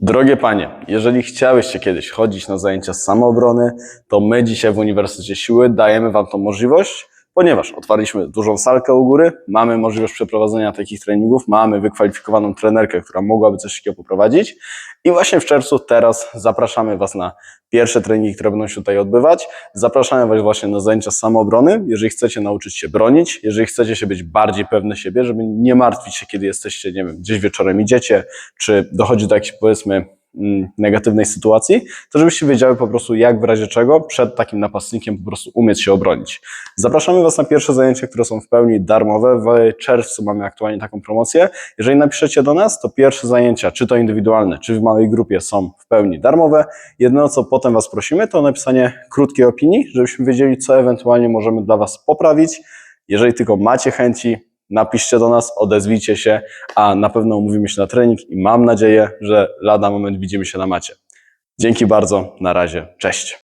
Drogie panie, jeżeli chciałyście kiedyś chodzić na zajęcia samoobrony, to my dzisiaj w Uniwersytecie Siły dajemy wam tą możliwość, ponieważ otwarliśmy dużą salkę u góry, mamy możliwość przeprowadzenia takich treningów, mamy wykwalifikowaną trenerkę, która mogłaby coś takiego poprowadzić i właśnie w czerwcu teraz zapraszamy was na pierwsze treningi, które będą się tutaj odbywać. Zapraszamy was właśnie na zajęcia samoobrony, jeżeli chcecie nauczyć się bronić, jeżeli chcecie się być bardziej pewne siebie, żeby nie martwić się, kiedy jesteście, nie wiem, gdzieś wieczorem idziecie, czy dochodzi do jakiejś powiedzmy negatywnej sytuacji, to żebyście wiedziały po prostu jak w razie czego przed takim napastnikiem po prostu umieć się obronić. Zapraszamy Was na pierwsze zajęcia, które są w pełni darmowe. W czerwcu mamy aktualnie taką promocję. Jeżeli napiszecie do nas, to pierwsze zajęcia, czy to indywidualne, czy w małej grupie są w pełni darmowe. Jedyne co potem Was prosimy, to napisanie krótkiej opinii, żebyśmy wiedzieli, co ewentualnie możemy dla Was poprawić. Jeżeli tylko macie chęci, napiszcie do nas, odezwijcie się, a na pewno umówimy się na trening i mam nadzieję, że lada moment widzimy się na macie. Dzięki bardzo, na razie, cześć.